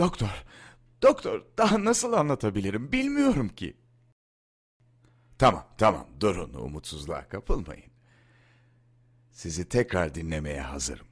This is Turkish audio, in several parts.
Doktor, doktor daha nasıl anlatabilirim bilmiyorum ki. Tamam, tamam durun umutsuzluğa kapılmayın. Sizi tekrar dinlemeye hazırım.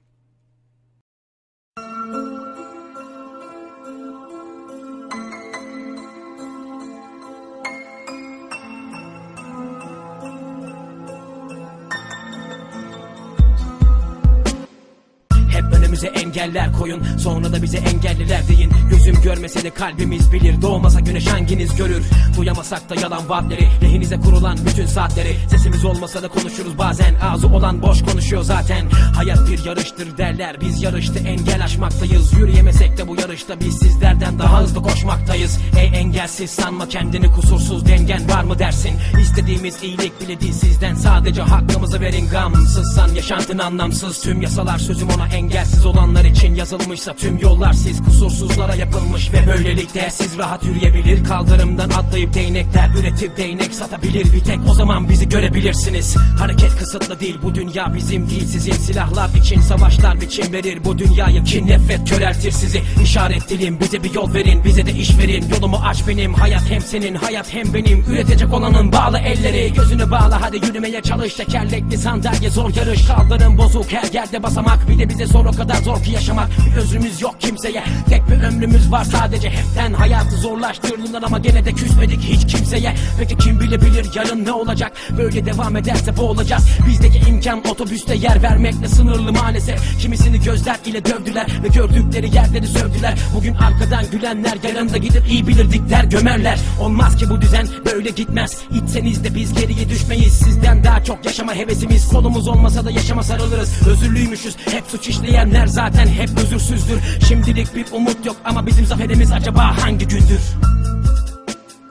Hep önümüze engeller koyun. Sonra da bize engelliler deyin. Gözüm görmese de kalbimiz bilir. Doğmasa güneş hanginiz görür? Duyamasak da yalan vaatleri. Lehinize kurulan bütün saatleri. Sesimiz olmasa da konuşuruz bazen. Ağzı olan boş konuşuyor zaten. Hayat bir yarıştır derler. Biz yarışta engel aşmaktayız. Yürüyemesek de bu yarışta Biz sizlerden daha hızlı koşmaktayız Ey engelsiz sanma kendini kusursuz Dengen var mı dersin? İstediğimiz iyilik bile değil sizden. Sadece hakkımızı verin gamsızsan Yaşantın anlamsız. Tüm yasalar sözüm ona engelsiz olanlar için yazılmışsa Tüm yollar siz kusursuzlara yapılmış Ve böylelikle siz rahat yürüyebilir. Kaldırımdan atlayıp değnekler üretip değnek satabilir. Bir tek o zaman bizi görebilirsiniz. Hareket kısıtlı değil. Bu dünya bizim değil. Sizin silahlar için savaşlar biçim verir. Bu dünyayı kin nefret köreltir sizi. İşaret dilim bize bir yol verin. Bize de iş verin. Yolumu aç benim. Hayat hem senin hayat hem benim. Üretecek olanın bağlı elleri. Gözünü bağla hadi yürümeye çalış. Tekerlekli sandalye zor yarış. Kaldırım bozuk. Her yerde basamak. Bir de bize zor o kadar zor ki yaşamak. Bir özrümüz yok kimseye. Tek bir ömrümüz var sadece hepten. Hayatı zorlaştırdığından ama gene de küsmedik hiç kimseye. Peki kim bilebilir yarın ne olacak? Böyle devam ederse boğulacağız. Bizdeki imkan otobüste yer vermekle sınırlı maalesef. Kimisini gözler ile dövdüler Ve gördükleri yerleri sövdüler. Bugün arkadan gülenler yarın da gidip iyi bilirdikler gömerler. Olmaz ki bu düzen böyle gitmez. İtseniz de biz geriye düşmeyiz. Sizden daha çok yaşama hevesimiz. Kolumuz olmasa da yaşama sarılırız. Özürlüymüşüz. Hep suç işleyenler zaten hep özürsüzdür Şimdilik bir umut yok ama bizim zaferimiz acaba hangi gündür?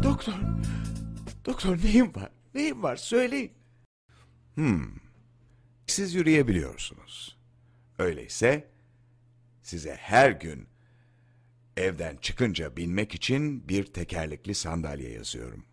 Doktor, doktor neyim var? Neyim var? Söyleyin. Hmm, siz yürüyebiliyorsunuz. Öyleyse size her gün evden çıkınca binmek için bir tekerlekli sandalye yazıyorum.